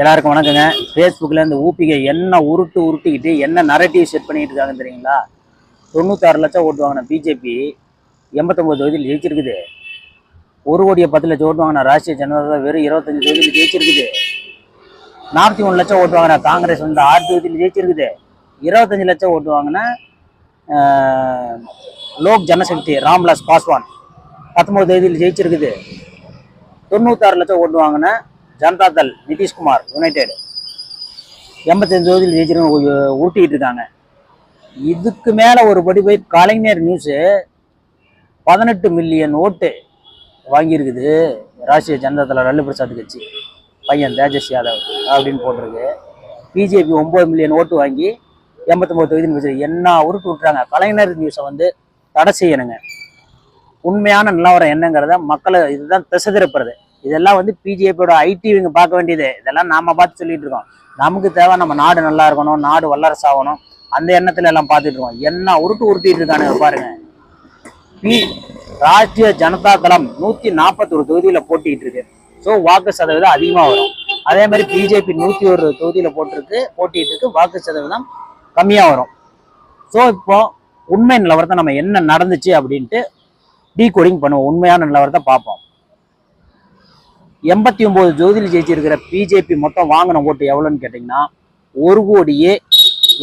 எல்லாருக்கும் வணக்கங்க. ஃபேஸ்புக்கில் இந்த ஊப்பிகை என்ன உருட்டு உருட்டிக்கிட்டு என்ன நரட்டிவ் செட் பண்ணிட்டு இருக்காங்க தெரியுங்களா? தொண்ணூத்தாறு லட்சம் ஓட்டு வாங்கின பிஜேபி எண்பத்தொம்பது தொகுதியில் ஜெயிச்சிருக்குது. ஒரு கோடியை பத்து லட்சம் ஓட்டு வாங்கின ராஷ்டிரிய ஜனதா வெறும் இருபத்தஞ்சு தொகுதியில் ஜெயிச்சிருக்குது. நாற்பத்தி மூணு லட்சம் ஓட்டு வாங்கின காங்கிரஸ் வந்து ஆறு தொகுதியில் ஜெயிச்சிருக்குது. இருபத்தஞ்சு லட்சம் ஓட்டு வாங்கின லோக் ஜனசக்தி ராம்விலாஸ் பாஸ்வான் பத்தொம்பது தொகுதியில் ஜெயிச்சிருக்குது. தொண்ணூத்தாறு லட்சம் ஓட்டு வாங்கின ஜனதா தள் நிதிஷ்குமார் யுனைடெட் எண்பத்தஞ்சு தொகுதியில் ஜெயிச்சிருக்க ஊட்டிக்கிட்டு இருக்காங்க. இதுக்கு மேலே ஒரு படி போய் கலைஞர் நியூஸு பதினெட்டு மில்லியன் ஓட்டு வாங்கியிருக்குது. ராஷ்டிரிய ஜனதா தள லல்லு பிரசாத் கட்சி பையன் தேஜஸ் யாதவ் அப்படின்னு போட்டிருக்கு. பிஜேபி ஒம்பது மில்லியன் ஓட்டு வாங்கி எண்பத்தொம்பது தொகுதியில் வச்சு என்ன உருட்டு விட்டுறாங்க கலைஞர் நியூஸை வந்து தடை செய்யணுங்க. உண்மையான நிலவரம் என்னங்கிறத மக்களை இதுதான் திசை திருப்புறது. இதெல்லாம் வந்து பிஜேபியோட ஐடி இவங்க பார்க்க வேண்டியது. இதெல்லாம் நாம பார்த்து சொல்லிட்டு இருக்கோம். நமக்கு தேவை நம்ம நாடு நல்லா இருக்கணும் நாடு வல்லரசு ஆகணும். அந்த எண்ணத்துல எல்லாம் பார்த்துட்டு இருக்கோம். என்ன உருட்டு உருட்டிட்டு இருக்கானுங்க பாருங்க. பி ராஷ்டிரிய ஜனதா தளம் நூத்தி நாற்பத்தொரு தொகுதியில போட்டிட்டு இருக்கு. ஸோ வாக்கு சதவீதம் அதிகமா வரும். அதே மாதிரி பிஜேபி நூத்தி ஒரு தொகுதியில போட்டிருக்கு போட்டிட்டு இருக்கு. வாக்கு சதவீதம் கம்மியா வரும். ஸோ இப்போ உண்மை நிலவரத்தை நம்ம என்ன நடந்துச்சு அப்படின்ட்டு டீகோடிங் பண்ணுவோம். உண்மையான நிலவரத்தை பார்ப்போம். எண்பத்தி ஒம்பது ஜோதியில் ஜெயிச்சிருக்கிற பிஜேபி மொத்தம் வாங்கின ஓட்டு எவ்வளோன்னு கேட்டிங்கன்னா ஒரு கோடியே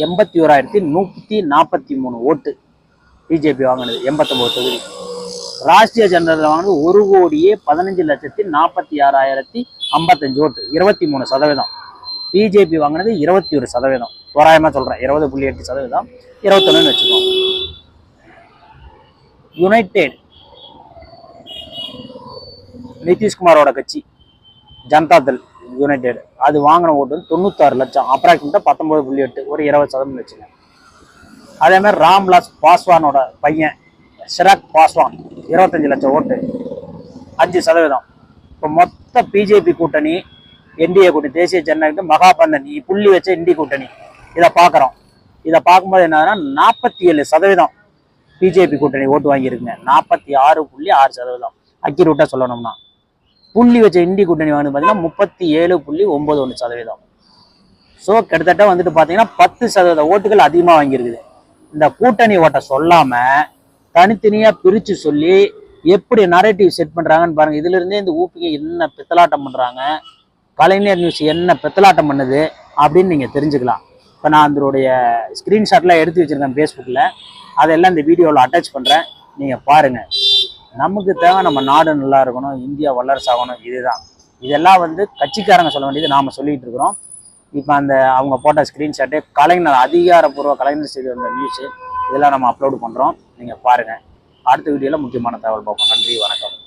எண்பத்தி ஓராயிரத்தி நூற்றி நாற்பத்தி மூணு ஓட்டு பிஜேபி வாங்கினது எண்பத்தொம்போது தொகுதி ராஷ்டிரிய ஜனதா வாங்கினது ஒரு கோடியே பதினஞ்சு லட்சத்தி நாற்பத்தி ஆறாயிரத்தி ஐம்பத்தஞ்சு ஓட்டு இருபத்தி மூணு சதவீதம். பிஜேபி வாங்கினது இருபத்தி ஒரு சதவீதம். தோராயமாக சொல்கிறேன் இருபது புள்ளி எட்டு சதவீதம் இருபத்தொன்னு வச்சுக்கோங்க. யுனைடெட் நிதிஷ்குமாரோட கட்சி. ஜனதா தள் யுனைடெட். அது வாங்கின ஓட்டு வந்து தொண்ணூத்தாறு லட்சம். அப்ராக்சிமேட்டாக பத்தொம்பது புள்ளி எட்டு ஒரு இருபது சதவீதம் வச்சுங்க. அதே மாதிரி ராம்விலாஸ் பாஸ்வானோட பையன் சிராக் பாஸ்வான் இருபத்தஞ்சி லட்சம் ஓட்டு. அஞ்சு சதவீதம். இப்போ மொத்த பிஜேபி கூட்டணி என்டிஏ கூட்டணி தேசிய ஜனநாயக மகாபந்தன் புள்ளி வச்ச இந்தி கூட்டணி. இதை பார்க்குறோம். இதை பார்க்கும்போது என்னன்னா நாற்பத்தி ஏழு சதவீதம் பிஜேபி கூட்டணி ஓட்டு வாங்கியிருக்குங்க. நாற்பத்தி ஆறு புள்ளி ஆறு சதவீதம். அக்யூரேட்டாக சொல்லணும்னா. புள்ளி வச்ச இண்டி கூட்டணி வந்து பார்த்தீங்கன்னா முப்பத்தி ஏழு புள்ளி ஒன்பது ஒன்று சதவீதம். ஸோ கிட்டத்தட்ட வந்துட்டு பார்த்தீங்கன்னா பத்து சதவீத ஓட்டுகள் அதிகமாக வாங்கியிருக்குது. இந்த கூட்டணி ஓட்டை சொல்லாமல் தனித்தனியாக பிரித்து சொல்லி எப்படி நரேட்டிவ் செட் பண்ணுறாங்கன்னு பாருங்கள் இதுலேருந்தே இந்த ஊப்பிக்கு என்ன பித்தலாட்டம் பண்ணுறாங்க கலைஞர் நியூஸ் என்ன பித்தலாட்டம் பண்ணுது அப்படின்னு நீங்கள் தெரிஞ்சுக்கலாம். இப்போ நான் அதனுடைய ஸ்க்ரீன்ஷாட்லாம் எடுத்து வச்சுருக்கேன் ஃபேஸ்புக்கில் அதெல்லாம் இந்த வீடியோவில் அட்டாச் பண்ணுறேன் நீங்கள் பாருங்கள் நமக்கு தேவை நம்ம நாடு நல்லா இருக்கணும் இந்தியா வல்லரசு ஆகணும் இதுதான். இதெல்லாம் வந்து கட்சிக்காரங்க சொல்ல வேண்டியது நாம் சொல்லிட்டு இருக்கிறோம். இப்போ அந்த அவங்க போட்ட ஸ்க்ரீன்ஷாட்டு கலைஞர் அதிகாரப்பூர்வ கலைஞர் செய்தி வந்த நியூஸு இதெல்லாம் நம்ம அப்லோடு பண்ணுறோம் நீங்கள் பாருங்கள் அடுத்த வீடியோவில் முக்கியமான தகவல் பார்ப்போம். நன்றி வணக்கம்.